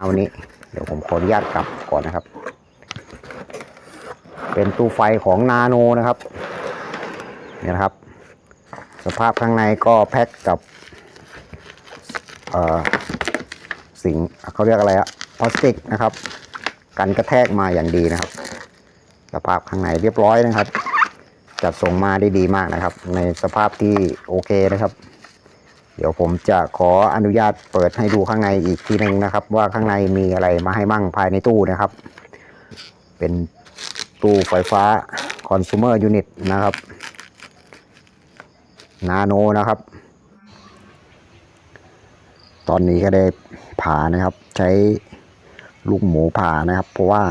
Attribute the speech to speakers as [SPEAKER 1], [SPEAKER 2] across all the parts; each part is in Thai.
[SPEAKER 1] เอาวันนี้ เดี๋ยวผมขออนุญาตกลับก่อนนะครับ เป็นตู้ไฟของนาโนนะครับเนี่ยนะครับ สภาพข้างในก็แพ็คกับเอ่อสิ่งเขาเรียกอะไรอะพลาสติกนะครับ กันกระแทกมาอย่างดีนะครับ สภาพข้างในเรียบร้อยนะครับ จัดส่งมาได้ดีมากนะครับ ในสภาพที่โอเคนะครับ เดี๋ยวผมจะขออนุญาตเปิดให้ดูข้างในอีกทีหนึ่งนะครับ ว่าข้างในมีอะไรมาให้มั่งภายในตู้นะครับ เป็นตู้ไฟฟ้า consumer unit นะครับ นาโนนะครับ ตอนนี้ก็ได้ผ่านะครับ ใช้ลูกหมูผ่านะครับ เพราะว่า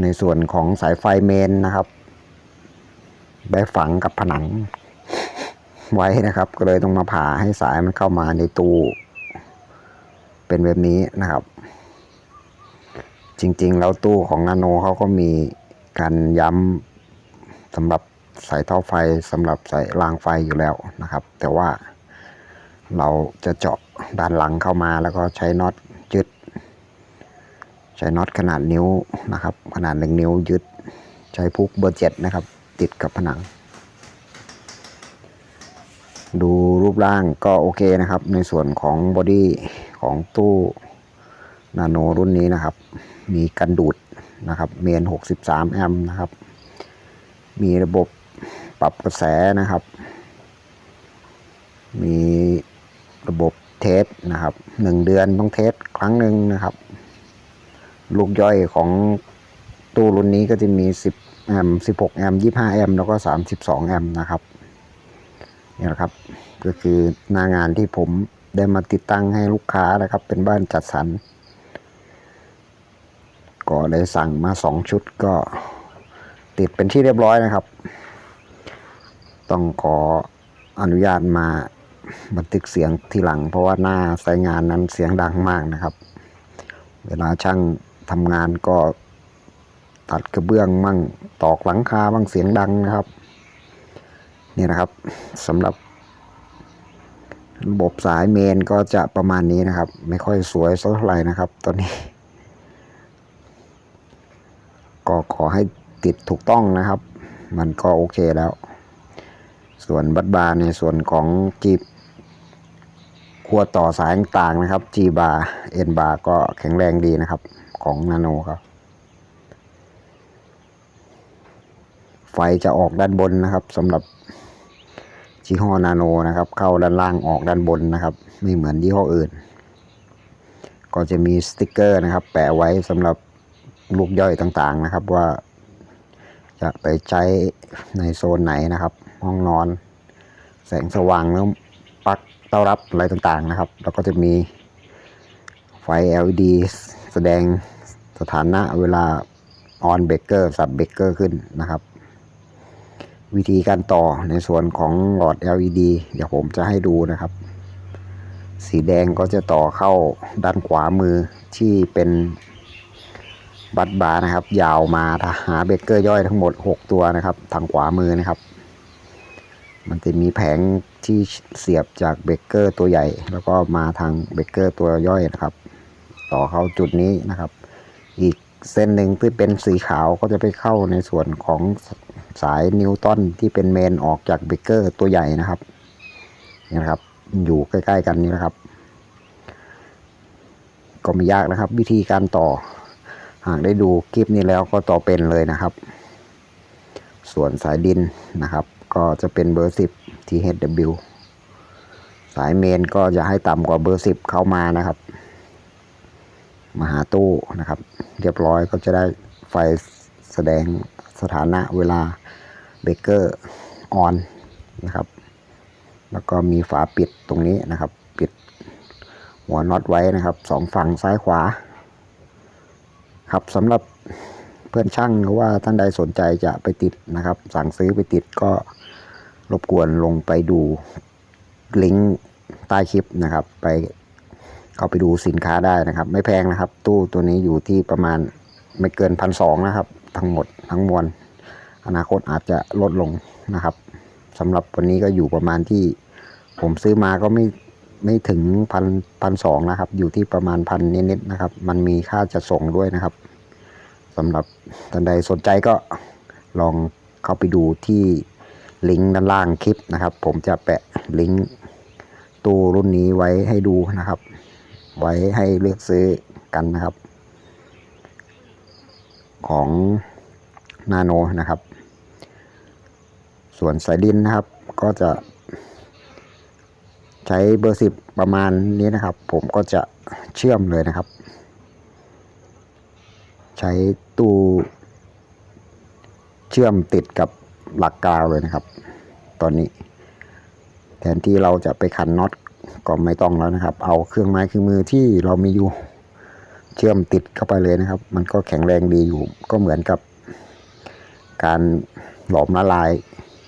[SPEAKER 1] ในส่วนของสายไฟเมนนะครับ ได้ฝังกับผนัง ไว้นะครับ ก็เลยต้องมาผ่าให้สายมันเข้ามาในตู้ เป็นแบบนี้นะครับ จริงๆ แล้วตู้ของนาโนเขาก็มีการย้ำสำหรับสายท่อไฟสำหรับสายรางไฟอยู่แล้วนะครับ แต่ว่าเราจะเจาะด้านหลังเข้ามาแล้วก็ใช้น็อตยึด ใช้น็อตขนาดนิ้วนะครับ ขนาดหนึ่งนิ้วยึด ใช้พุกเบอร์เจ็ดนะครับ ติดกับผนัง ดูรูปร่างก็โอเคนะครับ ในส่วนของบอดี้ของตู้นาโนรุ่นนี้นะครับ มีกันดูดนะครับเมน 63 แอมป์นะครับ มีระบบปรับกระแสนะครับ มีระบบเทสนะครับหนึ่งเดือนต้องเทสครั้งหนึ่งนะครับ ลูกย่อยของตู้รุ่นนี้ก็จะมี 10 แอมป์16 แอมป์25 แอมป์แล้วก็ 32 แอมป์นะครับ นี่แหละครับ ก็คือหน้างานที่ผมได้มาติดตั้งให้ลูกค้านะครับ เป็นบ้านจัดสรรก็ได้สั่งมาสองชุดก็ติดเป็นที่เรียบร้อยนะครับ ต้องขออนุญาตมาบันทึกเสียงทีหลัง เพราะว่าหน้าสายงานนั้นเสียงดังมากนะครับ เวลาช่างทำงานก็ตัดกระเบื้องมั่งตอกหลังคาบ้างเสียงดังนะครับ นี่นะครับสำหรับระบบสายเมนก็จะประมาณนี้นะครับ ไม่ค่อยสวยสักเท่าไหร่นะครับ ตอนนี้ ก็ขอให้ติดถูกต้องนะครับ มันก็โอเคแล้ว ส่วนบัตบาร์ในส่วนของจีบขั้วต่อสายต่างๆนะครับ G บาร์ N บาร์ก็แข็งแรงดีนะครับ ของนาโนครับไฟจะออกด้านบนนะครับสำหรับ ยี่ห้อนาโนนะครับ เข้าด้านล่างออกด้านบนนะครับ ไม่เหมือนยี่ห้ออื่น ก็จะมีสติกเกอร์นะครับ แปะไว้สำหรับลูกย่อยต่างๆนะครับ ว่าจะไปใช้ในโซนไหนนะครับ ห้องนอน แสงสว่างแล้วปลั๊กเต้ารับอะไรต่างๆนะครับ แล้วก็จะมีไฟ LED แสดงสถานะเวลาออนเบรกเกอร์สับเบรกเกอร์ขึ้นนะครับ วิธีการต่อในส่วนของหลอด LED เดี๋ยวผมจะให้ดูนะครับ สีแดงก็จะต่อเข้าด้านขวามือที่เป็นบัตบาร์นะครับ ยาวมาหาเบรกเกอร์ย่อยทั้งหมด 6 ตัวนะครับ ทางขวามือนะครับ มันจะมีแผงที่เสียบจากเบรกเกอร์ตัวใหญ่ แล้วก็มาทางเบรกเกอร์ตัวย่อยนะครับ ต่อเข้าจุดนี้นะครับ อีก เส้นหนึ่งที่เป็นสีขาวก็จะไปเข้าในส่วนของสายนิวตันที่เป็นเมนออกจากเบเกอร์ตัวใหญ่นะครับนี่นะครับ อยู่ใกล้ ๆ กันนี่นะครับ ก็ไม่ยากนะครับ วิธีการต่อ หากได้ดูคลิปนี้แล้วก็ต่อเป็นเลยนะครับ ส่วนสายดินนะครับ ก็จะเป็นเบอร์ 10 THW สายเมนก็จะให้ต่ำกว่าเบอร์ 10 เข้ามานะครับ มาหาตู้นะครับ เรียบร้อยก็จะได้ไฟแสดงสถานะเวลาเบเกอร์ออนนะครับ แล้วก็มีฝาปิดตรงนี้นะครับ ปิดหัวน็อตไว้นะครับสองฝั่งซ้ายขวา ครับสำหรับเพื่อนช่างหรือว่าท่านใดสนใจจะไปติดนะครับ สั่งซื้อไปติดก็รบกวนลงไปดูลิงก์ใต้คลิปนะครับ ไป เข้าไปดูสินค้าได้นะครับ ไม่แพงนะครับ ตู้ตัวนี้อยู่ที่ประมาณไม่เกินพันสองนะครับ ทั้งหมดทั้งมวลอนาคตอาจจะลดลงนะครับสำหรับวันนี้ก็อยู่ประมาณที่ผมซื้อมาก็ไม่ไม่ถึงพันพันสองนะครับ อยู่ที่ประมาณพันนิดๆนะครับ มันมีค่าจัดส่งด้วยนะครับสำหรับท่านใดสนใจก็ลองเข้าไปดูที่ลิงก์ด้านล่างคลิปนะครับ ผมจะแปะลิงก์ตู้รุ่นนี้ไว้ให้ดูนะครับ ไว้ให้เลือกซื้อกันนะครับ ของนาโนนะครับ ส่วนสายดินนะครับ ก็จะ ใช้เบอร์สิบประมาณนี้นะครับ ผมก็จะเชื่อมเลยนะครับ ใช้ตู้เชื่อมติดกับหลักกาวเลยนะครับ ตอนนี้ แทนที่เราจะไปขันน็อต ก็ไม่ต้องแล้วนะครับ เอาเครื่องไม้เครื่องมือที่เรามีอยู่เชื่อมติดเข้าไปเลยนะครับ มันก็แข็งแรงดีอยู่ ก็เหมือนกับการหลอมละลาย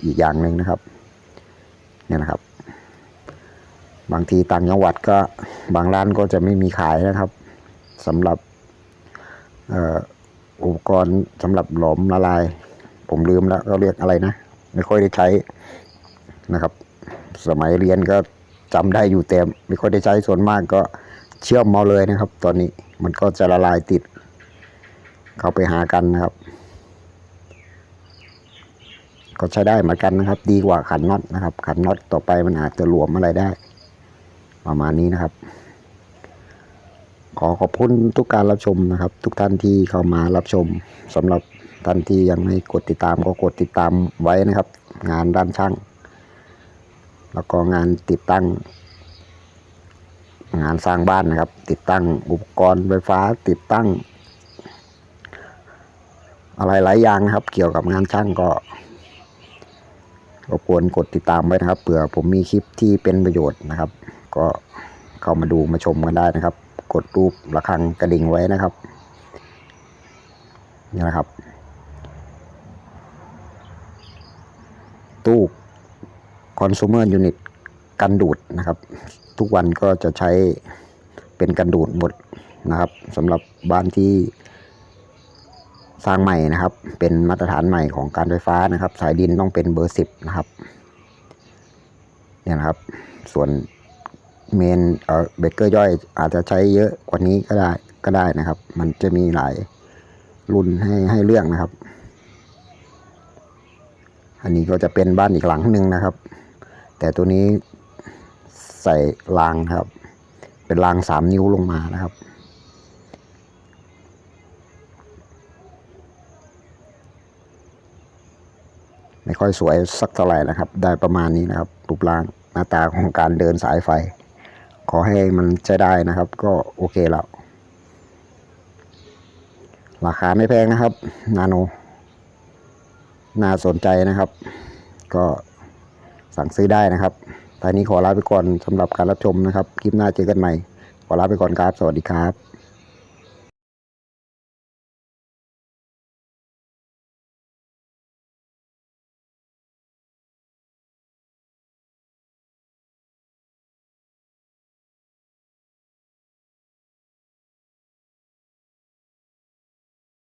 [SPEAKER 1] อีกอย่างหนึ่งนะครับเนี่ยนะครับ บางทีต่างจังหวัดก็บางร้านก็จะไม่มีขายนะครับสำหรับอุปกรณ์สำหรับหลอมละลาย ผมลืมแล้วเขาเรียกอะไรนะ ไม่ค่อยได้ใช้นะครับ สมัยเรียนก็ จำได้อยู่แต่ไม่ค่อยได้ใช้ส่วนมากก็เชื่อมเมาเลยนะครับ ตอนนี้มันก็จะละลายติด เข้าไปหากันนะครับ ก็ใช้ได้เหมือนกันนะครับ ดีกว่าขันน็อตนะครับ ขันน็อตต่อไปมันอาจจะหลวมอะไรได้ ประมาณนี้นะครับ ขอขอบคุณทุกการรับชมนะครับ ทุกท่านที่เข้ามารับชมสำหรับท่านที่ยังไม่กดติดตามก็กดติดตามไว้นะครับ งานด้านช่าง แล้วก็งานติดตั้ง งานสร้างบ้านนะครับ ติดตั้งอุปกรณ์ไฟฟ้าติดตั้ง อะไรหลายอย่างนะครับ เกี่ยวกับงานช่างก็รบกวนกดติดตามไว้นะครับเผื่อผมมีคลิปที่เป็นประโยชน์นะครับ ก็เข้ามาดูมาชมกันได้นะครับ กดรูประฆังกระดิ่งไว้นะครับนี่นะครับ ตู้ consumer unit กันดูดนะครับ ทุกวันก็จะใช้เป็นกันดูดหมดนะครับสำหรับบ้านที่สร้างใหม่นะครับ เป็นมาตรฐานใหม่ของการไฟฟ้านะครับ สายดินต้องเป็นเบอร์สิบนะครับเนี่ยนะครับ ส่วนเมนเอ่อเบเกอร์ย่อยอาจจะใช้เยอะกว่านี้ก็ได้ก็ได้นะครับ มันจะมีหลายรุ่นให้ให้เลือกนะครับ อันนี้ก็จะเป็นบ้านอีกหลังหนึ่งนะครับ แต่ตัวนี้ใส่รางครับ เป็นรางสามนิ้วลงมานะครับ ไม่ค่อยสวยสักเท่าไหร่นะครับ ได้ประมาณนี้นะครับรูปร่างหน้าตาของการเดินสายไฟ ขอให้มันใช้ได้นะครับ ก็โอเคแล้ว ราคาไม่แพงนะครับ นาโน น่าสนใจนะครับ ก็ สั่งซื้อได้นะครับทานนี้ขอลาไปก่อนสำหรับการรับชมนะครับ คลิปหน้าเจอกันใหม่ ขอลาไปก่อนครับ สวัสดีครับ